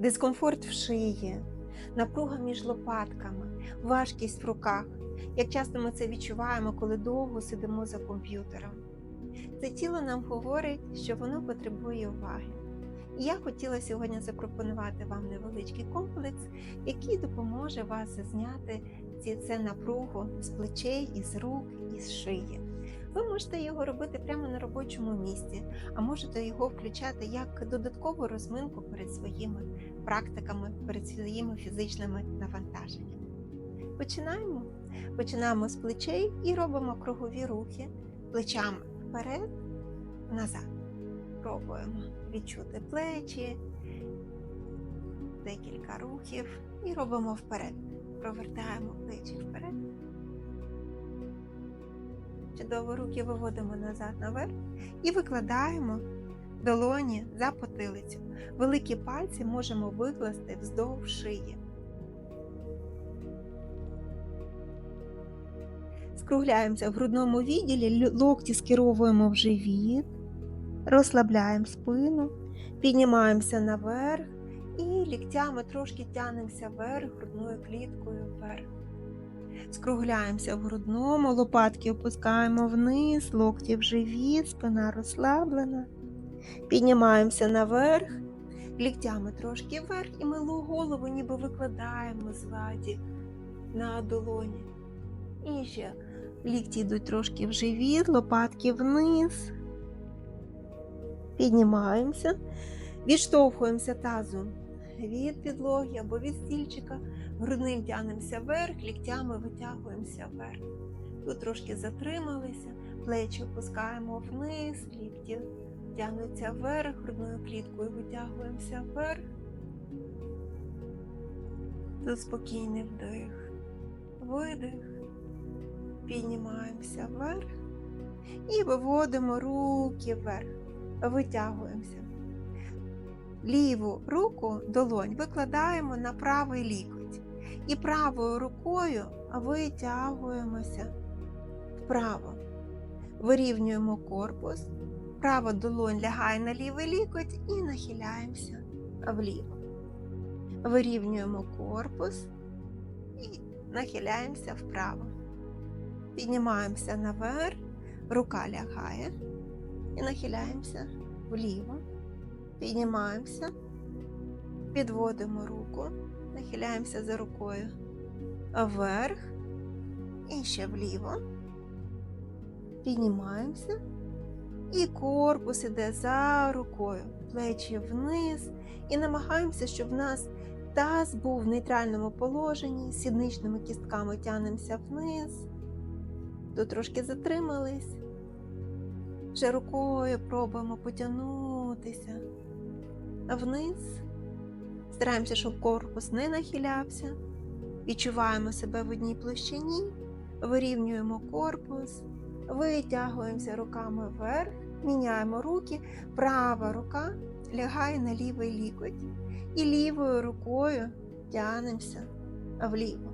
дискомфорт в шиї, напруга між лопатками, важкість в руках. Як часто ми це відчуваємо, коли довго сидимо за комп'ютером. Це тіло нам говорить, що воно потребує уваги. І я хотіла сьогодні запропонувати вам невеличкий комплекс, який допоможе вас зняти це напругу з плечей, із рук, із шиї. Ви можете його робити прямо на робочому місці, а можете його включати як додаткову розминку перед своїми практиками, перед своїми фізичними навантаженнями. Починаємо. Починаємо з плечей і робимо кругові рухи плечами вперед, назад. Пробуємо відчути плечі, декілька рухів і робимо вперед. Провертаємо плечі вперед. Чудово руки виводимо назад наверх і викладаємо долоні за потилицю. Великі пальці можемо викласти вздовж шиї. Скругляємося в грудному відділі, локті скеровуємо в живіт, розслабляємо спину, піднімаємося наверх і ліктями трошки тянемося вверх, грудною кліткою вверх. Скругляємося в грудному, лопатки опускаємо вниз, локті в живіт, спина розслаблена. Піднімаємося наверх, ліктями трошки вверх і ми голову ніби викладаємо ззаді на долоні. І ще лікті йдуть трошки в живіт, лопатки вниз. Піднімаємося, відштовхуємося тазом від підлоги або від стільчика, грудним тягнемося вверх, ліктями витягуємося вверх. Тут трошки затрималися, плечі опускаємо вниз, лікті тягнуться вверх, грудною кліткою витягуємося вверх. Тут спокійний вдих, видих, піднімаємося вверх і виводимо руки вверх, витягуємося. Ліву руку долонь викладаємо на правий лікоть. І правою рукою витягуємося вправо. Вирівнюємо корпус, права долонь лягає на лівий лікоть і нахиляємося вліво. Вирівнюємо корпус і нахиляємося вправо. Піднімаємося наверх, рука лягає і нахиляємося вліво. Піднімаємося, підводимо руку, нахиляємося за рукою вверх і ще вліво. Піднімаємося. І корпус іде за рукою, плечі вниз. І намагаємося, щоб в нас таз був в нейтральному положенні, сідничними кістками тянемося вниз. Тут трошки затримались. Вже рукою пробуємо потягнутися вниз. Стараємося, щоб корпус не нахилявся. Відчуваємо себе в одній площині, вирівнюємо корпус, витягуємося руками вверх, міняємо руки, права рука лягає на лівий лікоть. І лівою рукою тянемося вліво.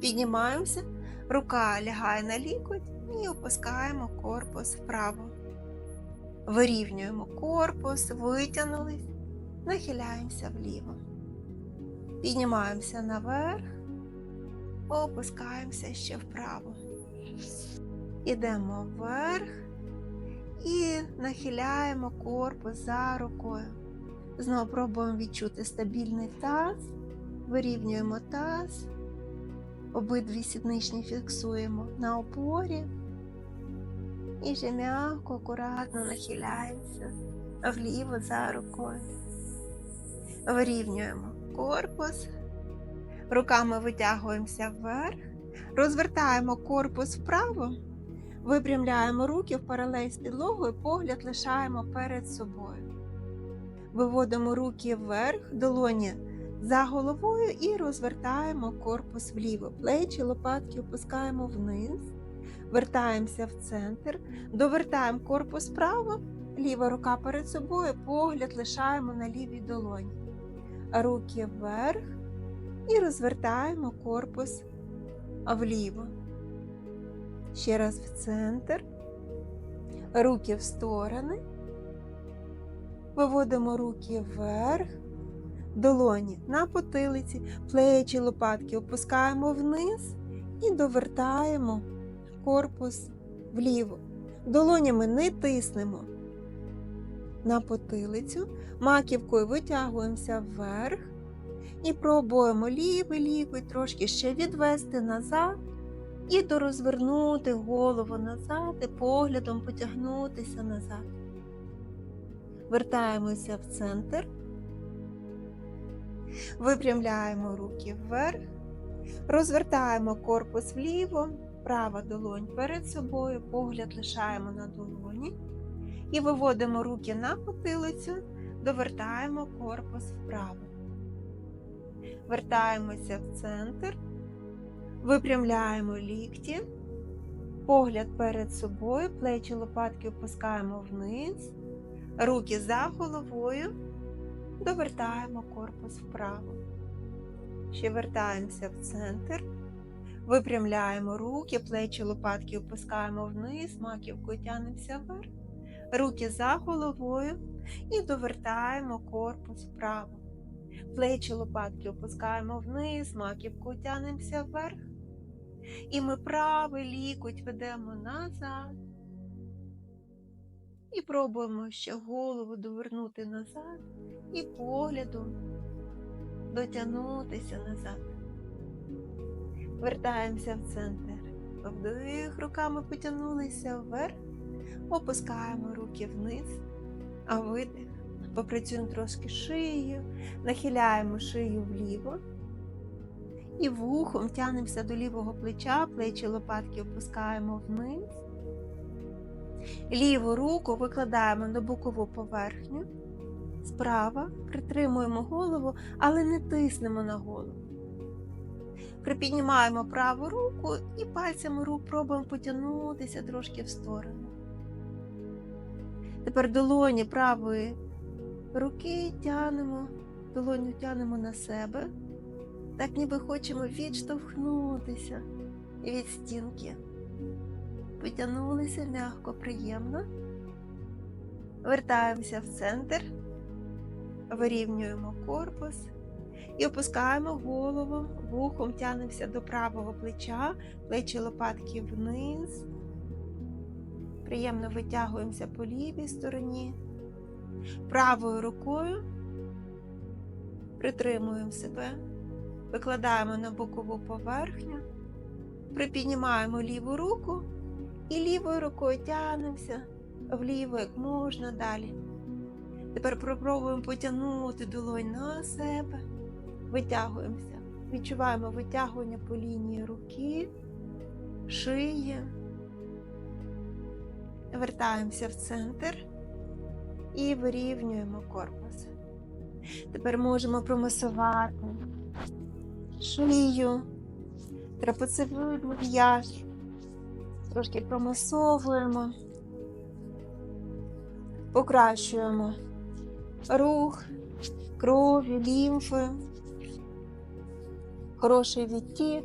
Піднімаємося, рука лягає на лікоть і опускаємо корпус вправо. Вирівнюємо корпус, витягнулись, нахиляємося вліво. Піднімаємося наверх, опускаємося ще вправо. Ідемо вверх і нахиляємо корпус за рукою. Знову пробуємо відчути стабільний таз, вирівнюємо таз, обидві сідничні фіксуємо на опорі. І вже м'яко, акуратно нахиляємося вліво за рукою. Вирівнюємо корпус, руками витягуємося вверх, розвертаємо корпус вправо, випрямляємо руки в паралель з підлогою, погляд лишаємо перед собою. Виводимо руки вверх, долоні за головою і розвертаємо корпус вліво. Плечі, лопатки опускаємо вниз. Вертаємося в центр, довертаємо корпус вправо, ліва рука перед собою, погляд лишаємо на лівій долоні. Руки вверх і розвертаємо корпус вліво. Ще раз в центр, руки в сторони, виводимо руки вверх, долоні на потилиці, плечі лопатки опускаємо вниз і довертаємо корпус вліво. Долонями не тиснемо на потилицю, маківкою витягуємося вверх і пробуємо лівий лікоть трошки ще відвести назад і дорозвернути голову назад і поглядом потягнутися назад. Вертаємося в центр, випрямляємо руки вверх, розвертаємо корпус вліво, права долонь перед собою, погляд лишаємо на долоні і виводимо руки на потилицю, довертаємо корпус вправо. Вертаємося в центр, випрямляємо лікті, погляд перед собою, плечі лопатки опускаємо вниз, руки за головою, довертаємо корпус вправо. Ще вертаємося в центр, випрямляємо руки, плечі лопатки опускаємо вниз, маківкою тянемося вверх, руки за головою і довертаємо корпус вправо. Плечі лопатки опускаємо вниз, маківку тянемося вверх. І ми правий лікоть ведемо назад. І пробуємо ще голову довернути назад і поглядом дотягнутися назад. Вертаємося в центр. Вдих, руками потягнулися вверх, опускаємо руки вниз, а видих. Попрацюємо трошки шиєю, нахиляємо шию вліво і вухом тянемося до лівого плеча, плечі лопатки опускаємо вниз. Ліву руку викладаємо на бокову поверхню. Справа притримуємо голову, але не тиснемо на голову. Припіднімаємо праву руку і пальцями рук пробуємо потягнутися трошки в сторону. Тепер долоні правої руки тянемо, долоню тянемо на себе, так ніби хочемо відштовхнутися від стінки. Потягнулися м'яко, приємно. Вертаємося в центр, вирівнюємо корпус і опускаємо голову, вухом тянемося до правого плеча, плечі лопатки вниз. Приємно витягуємося по лівій стороні. Правою рукою притримуємо себе, викладаємо на бокову поверхню, припіднімаємо ліву руку і лівою рукою тягнемося вліво як можна далі. Тепер попробуємо потягнути долонь на себе, витягуємося. Відчуваємо витягування по лінії руки, шиї. Вертаємося в центр і вирівнюємо корпус. Тепер можемо промасувати шию, трапецевидний м'яз. Трошки промасовуємо, покращуємо рух, крові, лімфи, хороший відтік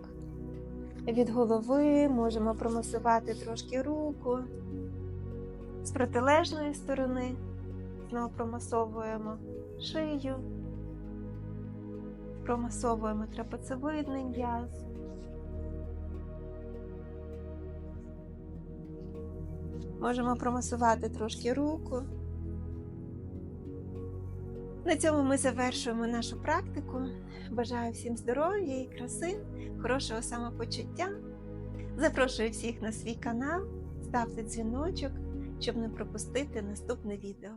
від голови, можемо промасувати трошки руку. З протилежної сторони знову промасовуємо шию, промасовуємо трапецевидний м'яз. Можемо промасувати трошки руку. На цьому ми завершуємо нашу практику. Бажаю всім здоров'я і краси, хорошого самопочуття. Запрошую всіх на свій канал, ставте дзвіночок, щоб не пропустити наступне відео.